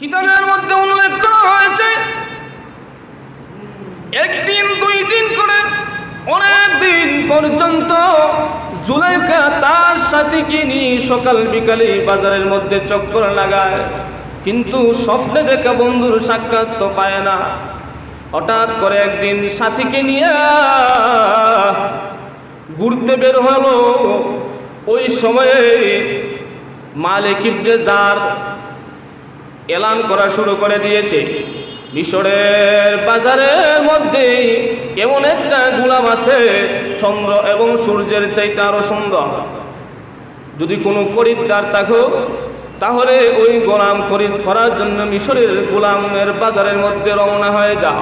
কিতাবের মধ্যে উল্লেখ করা হয়েছে, একদিন দুই দিন করে, অনেক দিন পর্যন্ত জুলাইকা তার সাথীকে নিয়ে সকাল বিকালে বাজারের মধ্যে চক্কর লাগায়। কিন্তু স্বপ্নে দেখা বন্ধুর সাক্ষাৎ তো পায় না। হঠাৎ করে একদিন সাথীকে নিয়ে ঘুরতে বের হলো। ওই সময়ে মালিক জার এলান করা শুরু করে দিয়েছে। মিশরের বাজারের মধ্যে এমন একটা গুলাম আছে, চন্দ্র এবং সূর্যের চাইতে আরও সুন্দর। যদি কোনো খরিদ্দার থাকো, তাহলে ওই গোলাম খরিদ করার জন্য মিশরের গোলামের বাজারের মধ্যে রওনা হয়ে যাও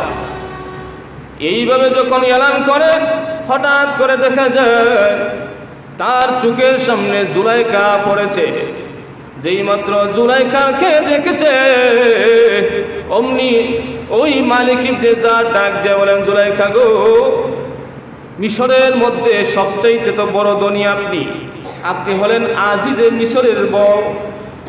এইভাবে যখন এলান করে, হঠাৎ করে দেখা যায়, তার চোখের সামনে জুলাইকা পড়েছে। যেই মাত্র জুলাইখাকে দেখেছে, অমনি ওই মালিক ইবনে ডাক দিয়ে বলেন, জুলাইখা গো, মিশরের মধ্যে সবচাইতে তো বড় ধনী আপনি। আপনি হলেন আজিজে মিশরের বউ।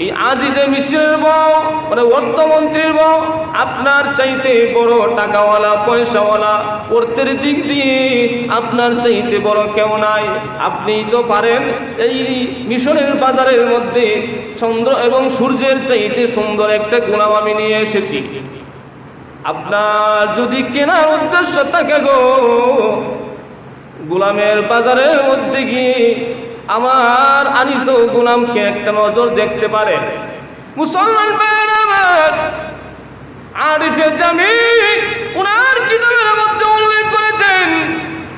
এই আজিজে মিশরের বউ মানে অর্থমন্ত্রীর বউ, আপনার চাইতে বড় টাকাওয়ালা, পয়সাওয়ালা অর্থের দিক দিয়ে আপনার চাইতে বড় কেউ নাই। আপনি তো পারেন এই মিশরের বাজারের মধ্যে চন্দ্র এবং সূর্যের চাইতে সুন্দর একটা গুণাম আমি নিয়ে এসেছি। আপনার যদি কেনার উদ্দেশ্য থাকে গো, গোলামের বাজারের মধ্যে গিয়ে আমার আনিত গুলামকে একটা নজর দেখতে পারে। মুসলমান আরিফে জামি উনার কিতাবের মধ্যে উল্লেখ করেছেন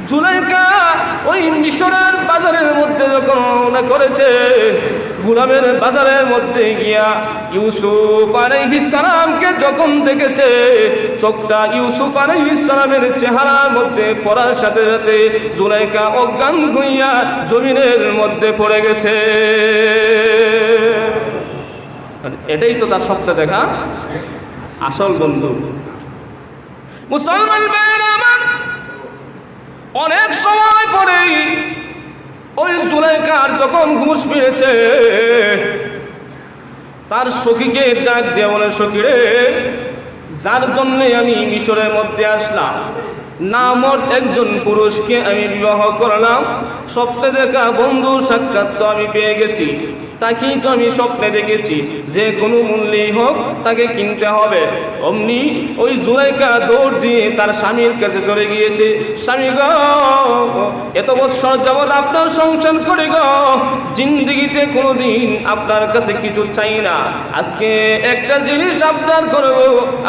জুলাইকা ওই মিশরের বাজারের মধ্যে যখন রওনা করেছে, গুলামের বাজারের মধ্যে গিয়া ইউসুফ আলাইহিস সালামকে যখন দেখেছে, চোখটা ইউসুফ আলাইহিস সালামের চেহারার মধ্যে পড়ার সাথে সাথে জুলাইকা অজ্ঞান হইয়া জমিনের মধ্যে পড়ে গেছে। এটাই তো তার সবচেয়ে দেখা আসল বন্ধু। মুসলমান অনেক সময় পরেই ওই জুলাইকার যখন ঘুষ পেয়েছে, তার সখীকে ডাক দিয়ে বলে সখী রে যার জন্যে আমি মিশরের মধ্যে আসলাম নামর একজন পুরুষকে আমি বিবাহ করলাম স্বপ্নে দেখা বন্ধু সাক্ষাৎ আমি পেয়ে গেছি। তাকেই তো আমি স্বপ্নে দেখেছি। যে কোনো মূল্যেই হোক তাকে কিনতে হবে। অমনি ওই জুলাইকা দৌড় দিয়ে তার স্বামীর কাছে চলে গিয়েছে। স্বামী গো, এত বছর যাবৎ আপনার সংসার করে গো, জিন্দিগিতে কোনোদিন আপনার কাছে কিছু চাই না। আজকে একটা জিনিস আবদার করব,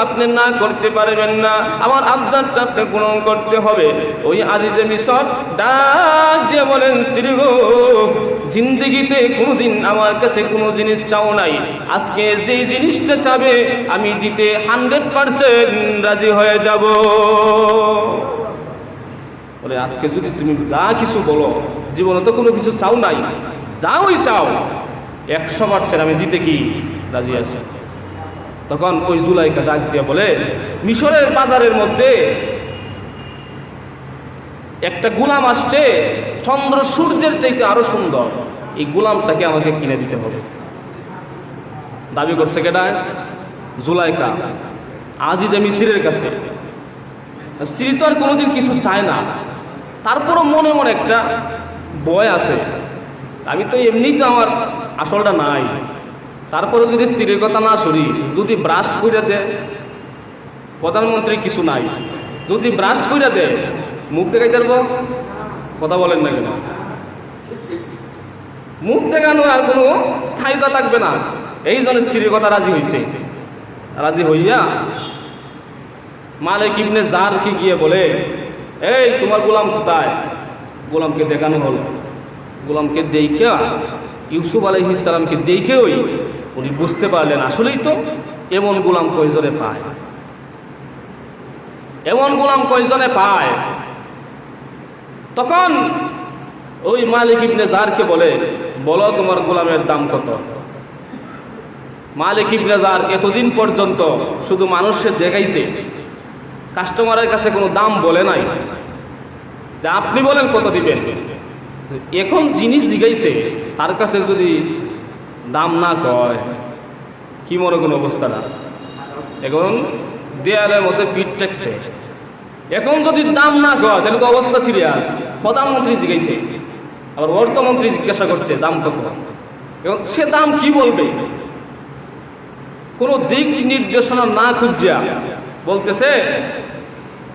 আপনি না করতে পারবেন না। আমার আবদারটা আপনি পূরণ করতে হবে। ওই আজিজে মিশর ডাক দিয়ে বলেন, শ্রী গো, জিন্দিগিতে কোনোদিন আমার কাছে কোনো জিনিস চাও নাই। আজকে যেই জিনিসটা চাবে, আমি দিতে হান্ড্রেড পারসেন্ট রাজি হয়ে যাব। বলে, আজকে যদি তুমি যা কিছু বলো, জীবনে তো কোনো কিছু চাও নাই। যাওই চাও। একশো পার্সেন্ট আমি দিতে কি রাজি আছি? তখন ওই জুলাইকা ডাক দিয়ে বলে, মিশরের বাজারের মধ্যে একটা গুলাম আসছে, চন্দ্র সূর্যের চাইতে আরও সুন্দর। এই গুলামটাকে আমাকে কিনে দিতে হবে। দাবি করছে কেটা জুলাইকা। আজিদে মিসিরের কাছে। স্ত্রী তো আর কোনোদিন কিছু চায় না। তারপরও মনে মনে একটা ভয় আছে। আমি তো এমনিই তো আমার আসলটা নাই। তারপরে যদি স্ত্রীর কথা না শুনি, যদি ব্রাস্ট করে দেয়, প্রধানমন্ত্রী কিছু নাই। যদি ব্রাস্ট করে দেয়, মুখ দেখাই পারব? কথা বলেন না কেন? মুখ দেখানো আর কোনো খাইতা থাকবে না। এই জন্য স্ত্রীর কথা রাজি হয়েছে রাজি হইয়া মালিক ইবনে জার কি গিয়ে বলে, এই, তোমার গোলাম কোথায়? গোলামকে দেখানো হলো। গোলামকে দেখা ইউসুফ আলহিস সালামকে দেখে ওই, উনি বুঝতে পারলেন আসলেই তো এমন গোলাম কয়জনে পায়। এমন গোলাম কয়জনে পায়? তখন ওই মালিক ইবনে জারকে বলে, বলো তোমার গোলামের দাম কত? মালিক ইবনে জার এতদিন পর্যন্ত শুধু মানুষের দেখাইছে, কাস্টমারের কাছে কোনো দাম বলে নাই। যে আপনি বলেন কত দিবেন? এখন জিনিস জিগাইছে, তার কাছে যদি দাম না কয়, কি মনে কোন অবস্থাটা? এখন দেয়ালের মধ্যে পিঠ টেকছে এখন যদি দাম না কয়, তাহলে তো অবস্থা সিরিয়াস প্রধানমন্ত্রী জিজ্ঞাসা আবার অর্থমন্ত্রী জিজ্ঞাসা করছে, দাম কত? এবং সে দাম কি বলবে? কোনো দিক নির্দেশনা না খুঁজিয়া বলতেছে,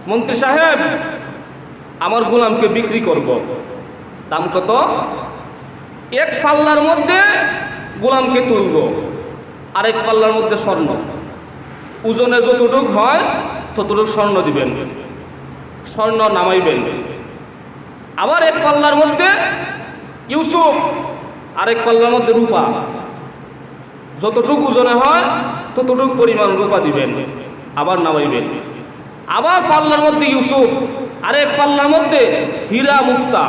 মন্ত্রী সাহেব, আমার গোলামকে বিক্রি করব। দাম কত? এক পাল্লার মধ্যে গোলামকে তুলব, আরেক পাল্লার মধ্যে স্বর্ণ। ওজনে যতটুক হয়, ততটুক স্বর্ণ দিবেন। স্বর্ণ নামাইবেন। আবার এক পাল্লার মধ্যে ইউসুফ, আরেক পাল্লার মধ্যে রূপা। যতটুক ওজনে হয়, ততটুক পরিমাণ রূপা দিবেন, আবার নামাইবেন। আবার পাল্লার মধ্যে ইউসুফ, আরেক পাল্লার মধ্যে হীরা মুক্তা।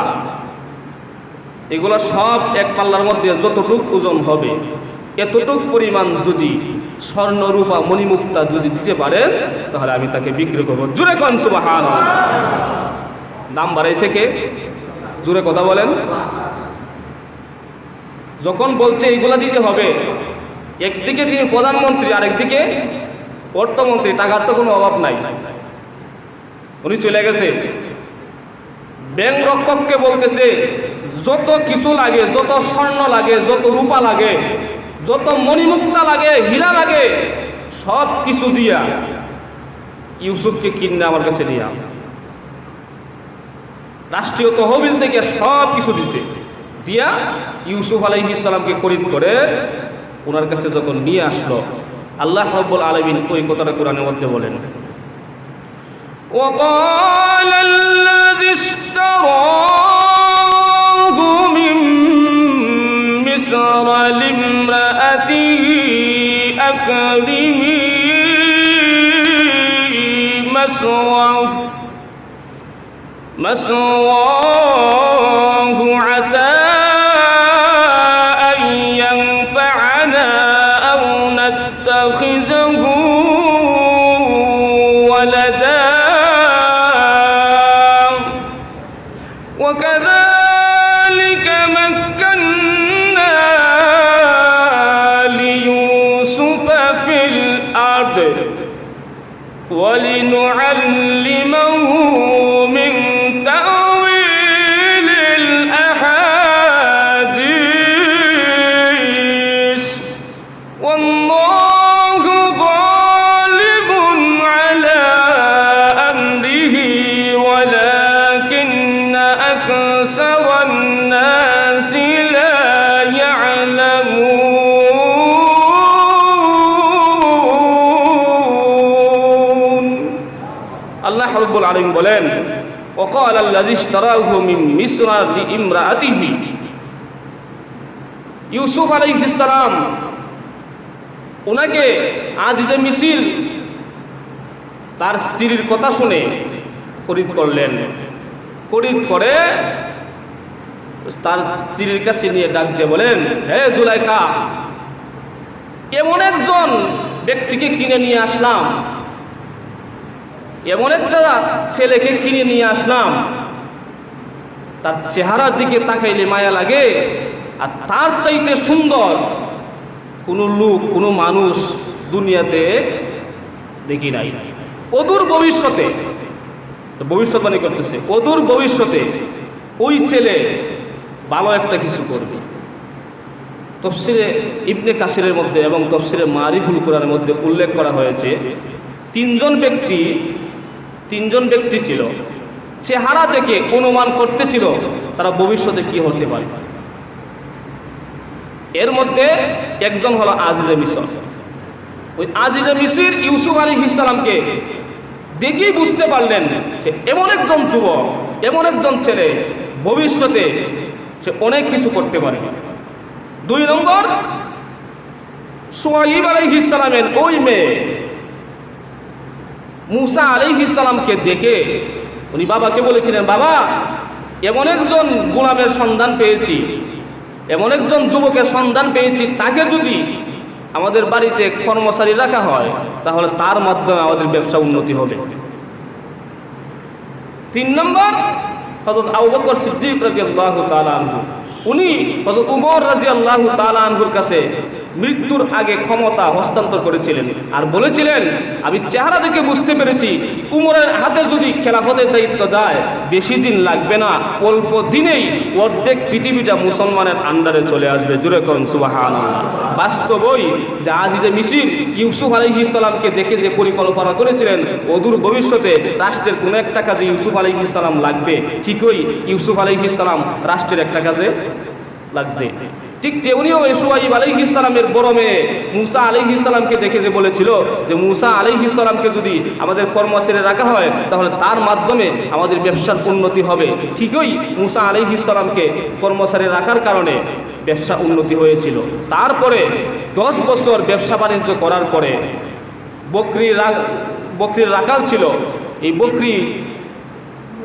এগুলো সব এক পাল্লার মধ্যে যতটুক ওজন হবে, এতটুক পরিমাণ যদি স্বর্ণ, রূপা, মণিমুক্তা যদি দিতে পারেন, তাহলে আমি তাকে বিক্রি করব। জুড়ে কন সুবাহান দাম বাড়াইছে কে? জোরে কথা বলেন। যখন বলছে এইগুলা দিতে হবে, একদিকে তিনি প্রধানমন্ত্রী, আরেকদিকে অর্থমন্ত্রী, টাকার তো কোনো অভাব নাই। উনি চলে গেছে। ব্যাংক রক্ষককে বলতেছে, যত কিছু লাগে, যত স্বর্ণ লাগে, যত রূপা লাগে, যত মণিমুক্তা লাগে, হীরা লাগে, সব কিছু দিয়া ইউসুফকে কিনে আমার কাছে নিয়ে আস। রাষ্ট্রীয় তহবিল থেকে সব কিছু দিছে দিয়া ইউসুফ আলাইহিসালামকে খরিদ করে ওনার কাছে যখন নিয়ে আসলো আল্লাহ রব্বুল আলমিন ওই কথাটা কোরআনের মধ্যে বলেন وقال الذي اشتراه من مصر لامرأته أكرمي مثواه مثواه রব্বুল আলম বলেন وقال الذي اشتراه من مصر لامرأته ইউসুফ আলাইহিস সালাম ওনাকে আজিদে মিছিল তার স্ত্রীর কথা শুনে খরিদ করলেন খরিদ করে তার স্ত্রীর কাছে নিয়ে ডাক দিয়ে বলেন হে জুলাইকা এমন একজন ব্যক্তিকে কিনে নিয়ে আসলাম এমন একটা ছেলেকে কিনে নিয়ে আসলাম। তার চেহারার দিকে তাকাইলে মায়া লাগে, আর তার চাইতে সুন্দর কোনো লোক, কোনো মানুষ দুনিয়াতে দেখি নাই। অদূর ভবিষ্যতে ভবিষ্যৎবাণী করতেছে অদূর ভবিষ্যতে ওই ছেলে ভালো একটা কিছু করবে। তফসিরে ইবনে কাসিরের মধ্যে এবং তফসিরে মারিফুল কোরআনের মধ্যে উল্লেখ করা হয়েছে, তিনজন ব্যক্তি তিনজন ব্যক্তি ছিল। চেহারা দেখে অনুমান করতেছিল তারা ভবিষ্যতে কি হতে পারে। এর মধ্যে একজন হলো আজিজে মিশর ওই আজিজে মিশির ইউসুফ আলী ইসলামকে দেখেই বুঝতে পারলেন যে এমন একজন যুবক, এমন একজন ছেলে ভবিষ্যতে সে অনেক কিছু করতে পারে। দুই নম্বর, সোয়াইব আলী ইসলামের ওই মেয়ে মুসা আলিহিসাল্লামকে দেখে উনি বাবাকে বলেছিলেন, বাবা, এমন একজন গোলামের সন্ধান পেয়েছি, এমন একজন যুবকের সন্ধান পেয়েছি, তাকে যদি আমাদের বাড়িতে কর্মচারী রাখা হয়, তাহলে তার মাধ্যমে আমাদের ব্যবসা উন্নতি হবে। তিন নম্বর হজরত আবু বকর সিদ্দিক রাজি আল্লাহ তালু উনি হজরত উমর রাজি আল্লাহ তালুর কাছে মৃত্যুর আগে ক্ষমতা হস্তান্তর করেছিলেন। আর বলেছিলেন, আমি চেহারা দেখে বুঝতে পেরেছি, উমরের হাতে যদি খেলাফতের দায়িত্ব যায়, বেশি দিন লাগবে না, অল্প দিনেই অর্ধেক পৃথিবীটা মুসলমানের আন্ডারে চলে আসবে। জুড়ে করুন সুবাহান বাস্তবই যে আজিজে মিশির ইউসুফ আলহি ইসলামকে দেখে যে পরিকল্পনা করেছিলেন, অদূর ভবিষ্যতে রাষ্ট্রের কোনো একটা কাজে ইউসুফ আলহি ইসলাম লাগবে। ঠিকই ইউসুফ আলহি ইসলাম রাষ্ট্রের একটা কাজে লাগছে। ঠিক তেমনিও সোয়াইব আলহি ইসলামের মেয়ে মুসা আলহি ইসলামকে দেখে যে বলেছিল যে মুসা আলহি ইসলামকে যদি আমাদের কর্মচারী রাখা হয়, তাহলে তার মাধ্যমে আমাদের ব্যবসার উন্নতি হবে। ঠিকই মুসা আলহি ইসলামকে কর্মচারী রাখার কারণে ব্যবসা উন্নতি হয়েছিল। তারপরে দশ বছর ব্যবসা বাণিজ্য করার পরে বকরি বকরির রাখাল ছিল। এই বকরি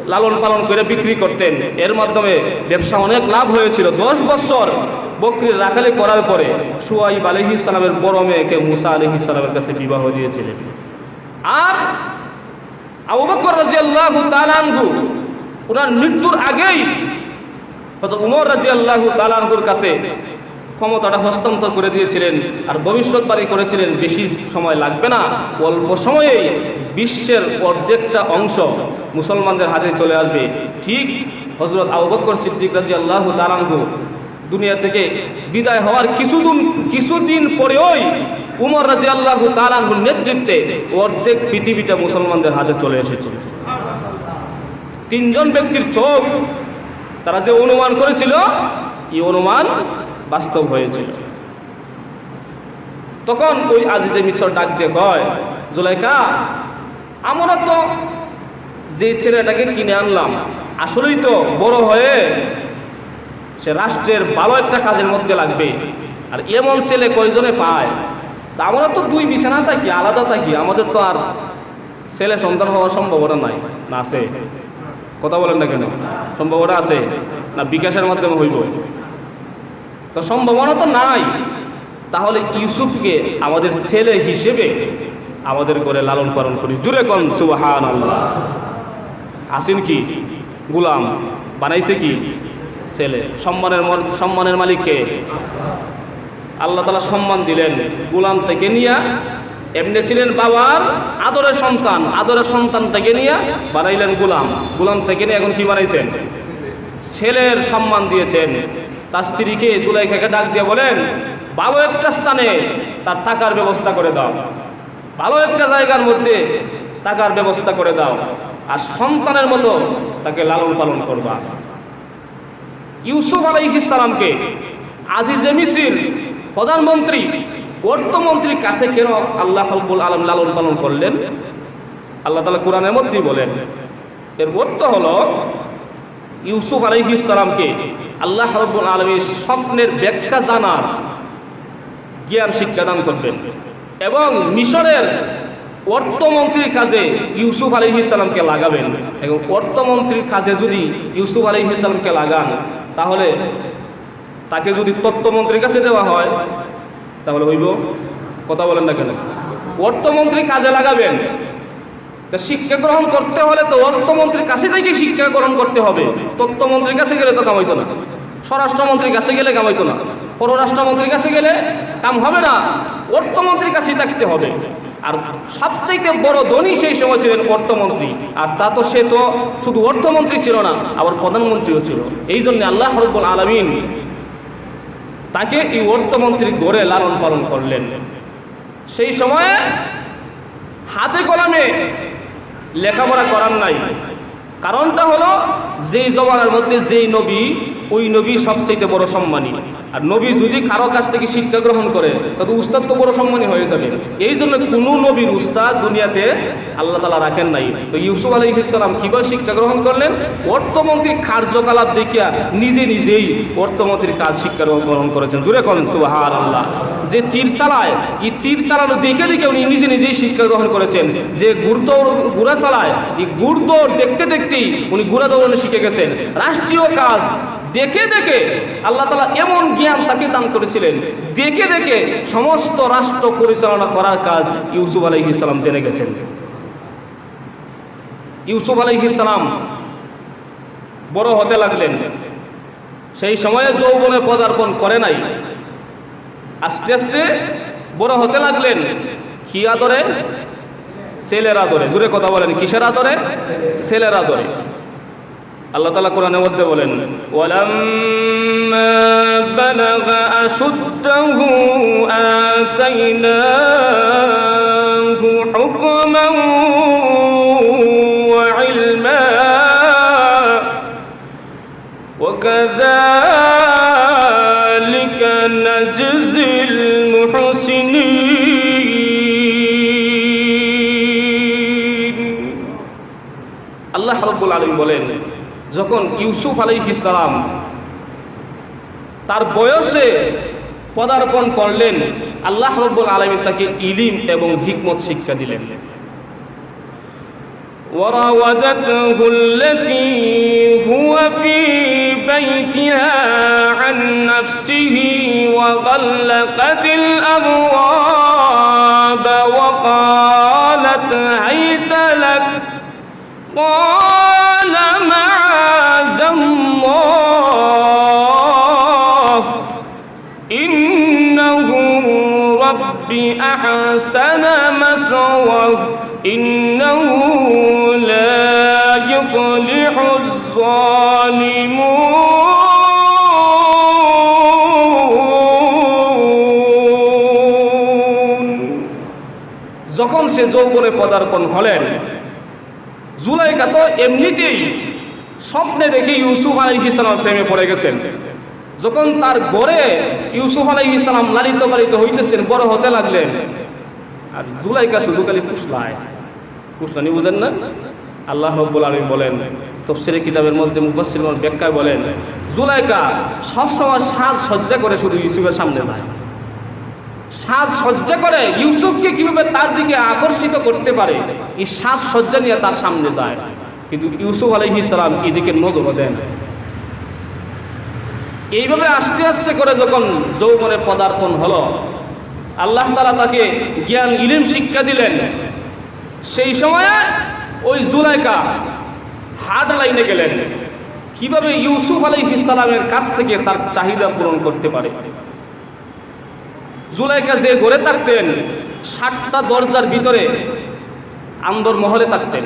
লালন পালন করে বিক্রি করতেন। এর মাধ্যমে ব্যবসা অনেক লাভ হয়েছিল। দশ বছর বকরির রাখালি করার পরে সুয়াইব আলহি ইসলামের বড় মেয়েকে মুসা আলহি ইসলামের কাছে বিবাহ দিয়েছিলেন। আর আবু আল্লাহ ওনার মৃত্যুর আগেই উমর রাজি আল্লাহ তালানহুর কাছে ক্ষমতাটা হস্তান্তর করে দিয়েছিলেন আর ভবিষ্যৎবাণী করেছিলেন, বেশি সময় লাগবে না। অল্প সময়েই বিশ্বের অর্ধেকটা অংশ মুসলমানদের হাতে চলে আসবে। ঠিক হজরত আবু বকর সিদ্দিক রাজি আল্লাহ তালানহু দুনিয়া থেকে বিদায় হওয়ার কিছুদিন কিছুদিন পরেই উমর রাজি আল্লাহ তালানহুর নেতৃত্বে অর্ধেক পৃথিবীটা মুসলমানদের হাতে চলে এসেছে। তিনজন ব্যক্তির চোখ, তারা যে অনুমান করেছিল, এই অনুমান বাস্তব হয়েছিল। তখন ওই আজিজে মিশর ডাক দিয়ে কয়, জুলাইকা, আমরা তো যে ছেলেটাকে কিনে আনলাম, আসলেই তো বড় হয়ে সে রাষ্ট্রের ভালো একটা কাজের মধ্যে লাগবে। আর এমন ছেলে কয়জনে পায়? তা আমরা তো দুই বিছানা থাকি, আলাদা থাকি, আমাদের তো আর ছেলে সন্তান হওয়ার সম্ভাবনা নাই, না আছে। কথা বলেন না কেন? সম্ভাবনা আছে? না বিকাশের মাধ্যমে হইব? তো সম্ভাবনা তো নাই। তাহলে ইউসুফকে আমাদের ছেলে হিসেবে আমাদের করে লালন পালন করি। জুড়ে কন সুবাহান আসিন কি? গুলাম, বানাইছে কি? ছেলে। সম্মানের সম্মানের মালিককে। আল্লাহ তালা সম্মান দিলেন। গুলাম থেকে নিয়া এমনি ছিলেন বাবার আদরের সন্তান। আদরের সন্তান থেকে নিয়ে বানাইলেন গুলাম। গুলাম থেকে নিয়ে এখন কি বানাইছেন? ছেলের সম্মান দিয়েছেন। তার স্ত্রীকে জুলাইখাকে ডাক দিয়ে বলেন, ভালো একটা স্থানে তার টাকার ব্যবস্থা করে দাও। ভালো একটা জায়গার মধ্যে টাকার ব্যবস্থা করে দাও। আর সন্তানের মতো তাকে লালন পালন করবা। ইউসুফ আলাইহিসালামকে আজিজে মিসির প্রধানমন্ত্রী অর্থমন্ত্রীর কাছে কেন আল্লাহ আলম লালন পালন করলেন? আল্লাহ তালা কোরআনের মধ্যেই বলেন, এর অর্থ হলো ইউসুফ আলাইহিসালামকে আল্লাহ রব্বুল আলমীর স্বপ্নের ব্যাখ্যা জানার জ্ঞান শিক্ষাদান করবেন। এবং মিশরের অর্থমন্ত্রীর কাজে ইউসুফ আলী ইসলামকে লাগাবেন। এবং অর্থমন্ত্রীর কাজে যদি ইউসুফ আলী ইসলামকে লাগান, তাহলে তাকে যদি তত্ত্বমন্ত্রীর কাছে দেওয়া হয়, তাহলে হইব, কথা বলেন না কেন? অর্থমন্ত্রী কাজে লাগাবেন। তা শিক্ষা গ্রহণ করতে হলে তো অর্থমন্ত্রীর কাছে থেকে শিক্ষা গ্রহণ করতে হবে। তত্ত্বমন্ত্রীর কাছে গেলে তো কামাইতো না। স্বরাষ্ট্রমন্ত্রীর কাছে গেলে কামাইতো না। পররাষ্ট্রমন্ত্রীর কাছে গেলে কাম হবে না। অর্থমন্ত্রীর কাছেই থাকতে হবে। আর সবচাইতে বড় ধনী সেই সময় ছিলেন অর্থমন্ত্রী। আর তা তো সে তো শুধু অর্থমন্ত্রী ছিল না, আবার প্রধানমন্ত্রীও ছিল। এই জন্য আল্লাহ রব্বুল আলমিন তাকে এই অর্থমন্ত্রীর গড়ে লালন পালন করলেন। সেই সময়ে হাতে কলমে লেখাপড়া করার নাই। কারণটা হলো যেই জমানার মধ্যে যেই নবী ওই নবী সবচেয়ে বড় সম্মানী। আর নবী যদি কারও কাছ থেকে শিক্ষা গ্রহণ করে তবে উস্তাদ তো বড় সম্মানী হয়ে যাবে। এই জন্য কোনো নবীর উস্তাদ দুনিয়াতে আল্লাহ তালা রাখেন নাই। তো ইউসুফ আলী ইসলাম কীভাবে শিক্ষা গ্রহণ করলেন? অর্থমন্ত্রীর কার্যকলাপ দেখিয়া নিজে নিজেই অর্থমন্ত্রীর কাজ শিক্ষা গ্রহণ করেছেন। জুড়ে করেন সুবাহার আল্লাহ যে চির চালায়, এই চির চালানো দেখে দেখে উনি নিজে নিজেই শিক্ষা গ্রহণ করেছেন। যে গুড়দৌড়, গুড়া চালায়, এই গুড়দৌড় দেখতে দেখতেই উনি গুড়া দৌড়ানো শিখে গেছেন। রাষ্ট্রীয় কাজ দেখে দেখে আল্লাহ তালা এমন জ্ঞান তাকে দান করেছিলেন। দেখে দেখে সমস্ত রাষ্ট্র পরিচালনা করার কাজ ইউসুফ আলাইহ ইসলাম জেনে গেছেন। ইউসুফ আলাইহ ইসলাম বড় হতে লাগলেন। সেই সময়ে যৌবনে পদার্পণ করে নাই। আস্তে আস্তে বড় হতে লাগলেন। কি আদরে? ছেলের আদরে। জুড়ে কথা বলেন, কিসের আদরে? ছেলের আদরে। আল্লাহ তালা কোরআনের মধ্যে বলেন ولما بلغ أشده آتيناه حكما وعلما وكذلك نجزي المحسنين আল্লাহ রব্বুল আলম বলেন যখন ইউসুফ আলাইহিসালাম তার বয়সে পদার্পণ করলেন আল্লাহ রব্বুল আলমী তাকে ইলিম এবং হিকমত শিক্ষা দিলেন وراودته التي هو في بيتها عن نفسه وغلقت الأبواب أحسن مسواه إنه لا يفلح الظالمون যখন সে যৌবনে পদার্পণ হলেন জুলাইকা তো এমনিতেই স্বপ্নে দেখে ইউসুফ আলাইহিস ইসলাম প্রেমে পড়ে গেছেন যখন তার গড়ে ইউসুফ আলাইহিস ইসলাম লালিত পালিত হইতেছেন, বড় হতে লাগলেন। আর জুলাইকা শুধু খালি ফুসলায়। ফুসলানি বুঝেন না? আল্লাহ রব্বুল আলমী বলেন, তফসিরে কিতাবের মধ্যে মুফাসসির ব্যাখ্যায় বলেন, জুলাইকা সবসময় সাজ সজ্জা করে শুধু ইউসুফের সামনে যায় সাজ সজ্জা করে ইউসুফকে কীভাবে তার দিকে আকর্ষিত করতে পারে? এই সাজ সজ্জা নিয়ে তার সামনে যায়। কিন্তু ইউসুফ আলহি সালাম এদিকে নজর দেন। এইভাবে আস্তে আস্তে করে যখন যৌবনে পদার্পণ হলো, আল্লাহ তালা তাকে জ্ঞান, ইলিম, শিক্ষা দিলেন। সেই সময়ে ওই জুলাইকা হার্ড লাইনে গেলেন। কীভাবে ইউসুফ আলাইহিস সালামের কাছ থেকে তার চাহিদা পূরণ করতে পারে? জুলাইকা যে ঘরে থাকতেন ষাটটা দরজার ভিতরে আন্দর মহলে থাকতেন।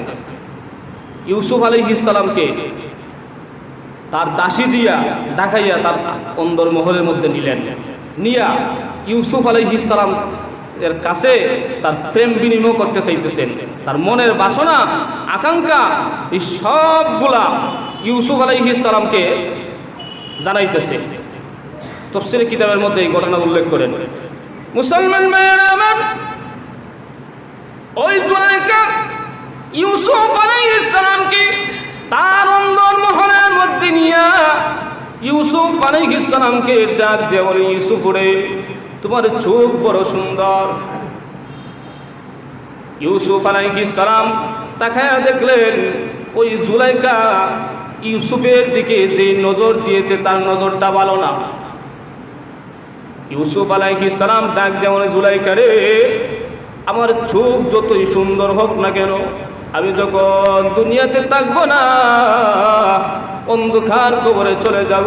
ইউসুফ আলহিসাল্লামকে তার দাসী দিয়া ডাকাইয়া তার অন্দর মহলের মধ্যে নিলেন। নিয়া ইউসুফ আলহিসাল্লাম এর কাছে তার প্রেম বিনিময় করতে চাইতেছেন। তার মনের বাসনা, আকাঙ্ক্ষা, এই সবগুলা ইউসুফ আলাইহিসালামকে জানাইতেছে। তফসিল কিতাবের মধ্যে এই ঘটনা উল্লেখ করেন। মুসলমান ইউসুফ আলাইহিস সালামকে তার অন্দর মহলের মধ্যে নিয়ে ইউসুফ আলাইহিস সালামকে ডাক দিয়ে বলে, ইউসুফ রে, তোমার চোখ বড় সুন্দর। ইউসুফ আলাইহিস সালাম তাকায়া দেখলেন, ওই জুলাইকা ইউসুফের দিকে যে নজর দিয়েছে, তার নজরটা ভালো না। ইউসুফ আলাইহিস সালাম ডাক বলে, জুলাইকা রে, আমার চোখ যতই সুন্দর হোক না কেন, আমি যখন দুনিয়াতে থাকব না অন্ধকার কবরে চলে যাব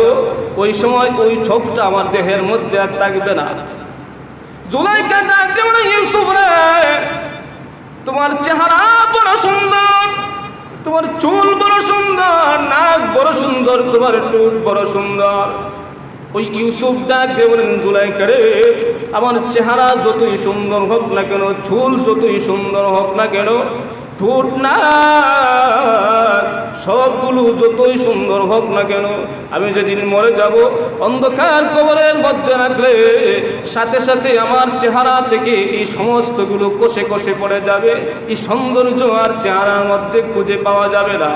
ওই সময় ওই ছোপটা আমার দেহের মধ্যে আর থাকবে না। জুলাইকা ডাক দিয়ে বলে, ইউসুফ রে। তোমার চেহারা বড় সুন্দর তোমার চুল বড় সুন্দর নাক বড় সুন্দর তোমার টুট বড় সুন্দর। ওই ইউসুফ ডাক দিয়ে বলেন জুলাইকা রে। আমার চেহারা যতই সুন্দর হোক না কেন চুল যতই সুন্দর হোক না কেন ঠোঁট না। সবগুলো যতই সুন্দর হোক না কেন, আমি যেদিন মরে যাব, অন্ধকার কবরের মধ্যে রাখলে সাথে সাথে আমার চেহারা থেকে এই সমস্তগুলো কষে কষে পড়ে যাবে। এই সৌন্দর্য আর চেহারার মধ্যে খুঁজে পাওয়া যাবে না।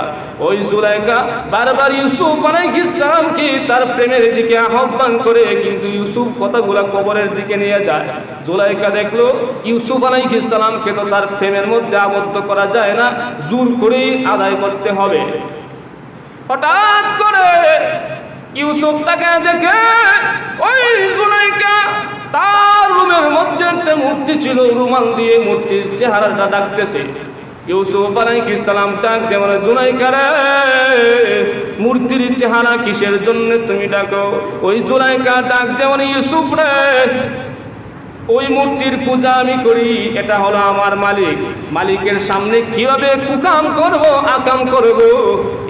ওই জুলাইকা বারবার ইউসুফ আলাইহিসসালামকে তার প্রেমের দিকে আহ্বান করে কিন্তু ইউসুফ কথাগুলা কবরের দিকে নিয়ে যায়। জুলাইকা দেখল, ইউসুফ আলাইহিসসালামকে তো তার প্রেমের মধ্যে আবদ্ধ করা যায় না, জোর করেই আদায় করতে হবে। হঠাৎ করে ইউসুফ তাকে দেখে, ওই জুলাইকা তার রুমের মধ্যে একটা মূর্তি ছিল, রুমাল দিয়ে মূর্তির চেহারাটা ডাকতেছে। ইউসুফ আলাইহিস সালাম ডাক দিয়ে বলে জুলাইকা রে, মূর্তির চেহারা কিসের জন্য তুমি ডাকো? ওই জুলাইকা ডাক দিয়ে বলে, ইউসুফ রে ওই মূর্তির পূজা আমি করি, এটা হলো আমার মালিক। মালিকের সামনে কীভাবে কুকাম করব, আকাম করব?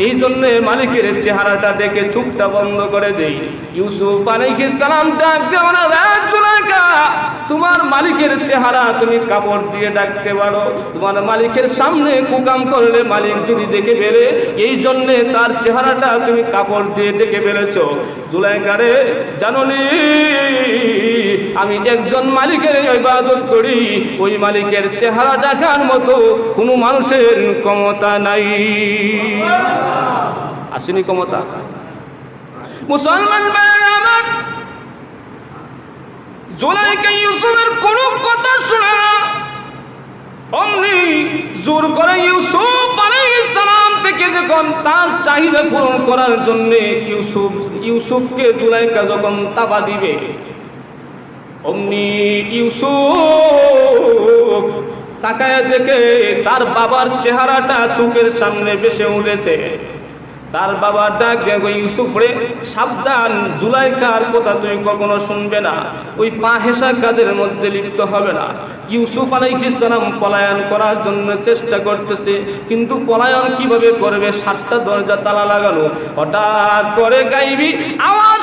এই জন্যে মালিকের চেহারাটা দেখে চুপটা বন্ধ করে দেই। ইউসুফ আলাইহিস সালাম ডাক দেও না রে জুলাইকা, তোমার মালিকের চেহারা তুমি কাপড় দিয়ে ডাকতে পারো। তোমার মালিকের সামনে কুকাম করলে মালিক যদি দেখে ফেলে, এই জন্যে তার চেহারাটা তুমি কাপড় দিয়ে ডেকে ফেলেছ। জুলাইকারে জাননি আমি একজন মালিকের ইবাদত করি, ওই মালিকের চেহারা দেখার মতো কোনো মানুষের ক্ষমতা নাই। আসেনি ক্ষমতা? মুসলমান ইউসুফের কোনো কথা অমনি করে ইউসুফ আলাইহিস থেকে যখন তার চাহিদা পূরণ করার জন্য ইউসুফ, ইউসুফকে জুলাইকা যখন তাবা দিবে অমনি ইউসুফ তাকায় দেখে তার বাবার চেহারাটা চোখের সামনে ভেসে উঠেছে। তার বাবা ডাক দেখো ইউসুফ রে, সাবধান, জুলাইকার কথা তুই কখনো শুনবে না। ওই পা হেসা কাজের মধ্যে লিপ্ত হবে না। ইউসুফ আলাইহিস সালাম পলায়ন করার জন্য চেষ্টা করতেছে, কিন্তু পলায়ন কীভাবে করবে, সাতটা দরজা তালা লাগানো হঠাৎ করে গাইবি, আওয়াজ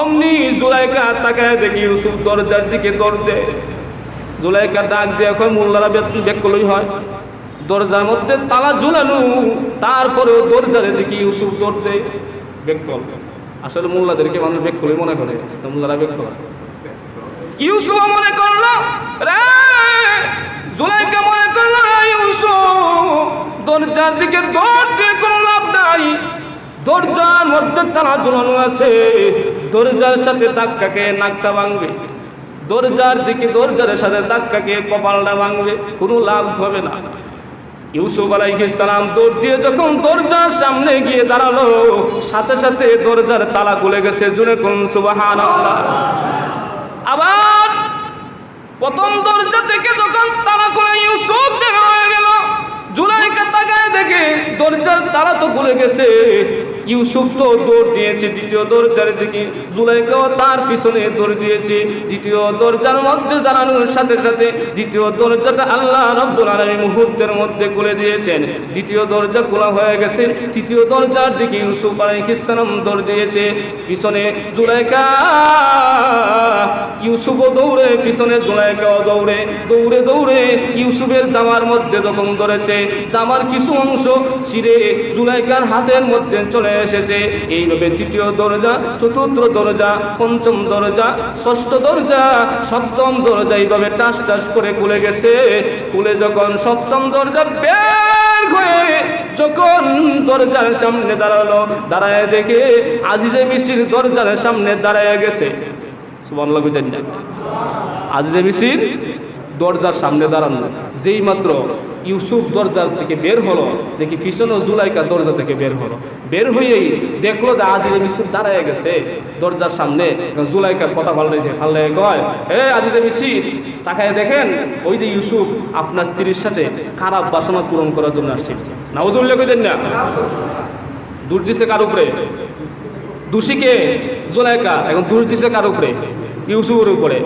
অমনি জুলাইকা তাকায় দেখি ইউসুফ দরজার দিকে দৌড় জুলাইকা ডাক দিয়ে এখন মোল্লারা বেক করলেই হয়। দরজার মধ্যে তালা ঝুলানো, তারপরেও দরজার দিকে ইউসুফ দৌড় দেয় বেক কল আসলে মোল্লাদেরকে মানুষ বেক করলেই মনে করে মোল্লারা বেক করে ইউসুফ মনে করল, রে! জুলাইকা মনে করল ইউসুফ, দরজার দিকে দৌড় দিয়ে লাভ নাই। দরজার মধ্যে তালা ঝুলানো আছে দরজার সাথে ধাক্কাকে নাকটা ভাঙবে। দরজার দিকে দরজার সাথে ধাক্কাকে কপালটা ভাঙবে, কোনো লাভ হবে না। ইউসুফ সালাম দৌড় দিয়ে যখন দরজার সামনে গিয়ে দাঁড়াল, সাথে সাথে দরজার তালা খুলে গেছে জুড়ে কোন সুবহানাল্লাহ। আবার প্রথম দরজা থেকে যখন তালা করে ইউসুফ বের হয়ে গেল, জুলাইকা তাকায় দেখে দরজার তালা তো খুলে গেছে। ইউসুফ তো দৌড় দিয়েছে, দ্বিতীয় দরজার দিকে জুলাইকাও তার পিছনে দৌড় দিয়েছে, দ্বিতীয় দরজার মধ্যে দাঁড়ানোর সাথে সাথে দ্বিতীয় দরজাটা আল্লাহ রব্বুল আলামিন মুহূর্তের মধ্যে খুলে দিয়েছেন। দ্বিতীয় দরজা খোলা হয়ে গেছে, তৃতীয় দরজার দিকে ইউসুফ আলাইহিস সালাম দৌড় দিয়েছে। পিছনে জুলাইকা, ইউসুফও দৌড়ে, পিছনে জুলাইকাও দৌড়ে দৌড়ে দৌড়ে ইউসুফের জামার মধ্যে যখন ধরেছে, জামার কিছু অংশ ছিঁড়ে জুলাইকার হাতের মধ্যে চলে এসেছে। এইভাবে তৃতীয় দরজা, চতুর্থ দরজা, পঞ্চম দরজা, ষষ্ঠ দরজা, সপ্তম দরজা এইভাবে টাস টাস করে খুলে গেছে। খুলে যখন সপ্তম দরজা বের হয়ে যখন দরজার সামনে দাঁড়াল, দাঁড়ায় দেখে আজিজে মিশির দরজার সামনে দাঁড়ায় গেছে। সুবহানাল্লাহ বুঝেন আজিজে মিশির দরজার সামনে দাঁড়ানো। যেই মাত্র ইউসুফ দরজার থেকে বের হলো, দেখি পিছনে জুলাইকা দরজা থেকে বের হলো। বের হয়েই দেখল যে আজিজে মিশির দাঁড়ায় গেছে দরজার সামনে। জুলাইকা কথা পাল্টাইছে পাল্লে কয়, হে আজিজে মিশির তাকায় দেখেন, ওই যে ইউসুফ আপনার স্ত্রীর সাথে খারাপ বাসনা পূরণ করার জন্য আসছে। নাউজুল্লাহ কইতেন না? দূর দিছে কার উপরে? দোষীকে জোলাইকা, এখন দোষ দিছে কার উপরে? ইউসুফের উপরে।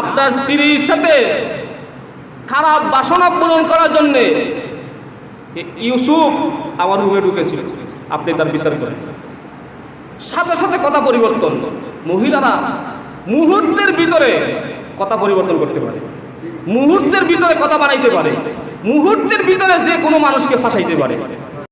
আপনার স্ত্রীর সাথে খারাপ বাসনা পূরণ করার জন্য ইউসুফ আমার রুমে ঢুকেছিল। আপনি তার বিচার করেন। সাথে সাথে কথা পরিবর্তন। মহিলারা মুহূর্তের ভিতরে কথা পরিবর্তন করতে পারে। মুহূর্তের ভিতরে কথা বানাইতে পারে। মুহূর্তের ভিতরে যে কোনো মানুষকে ফাঁসাইতে পারে।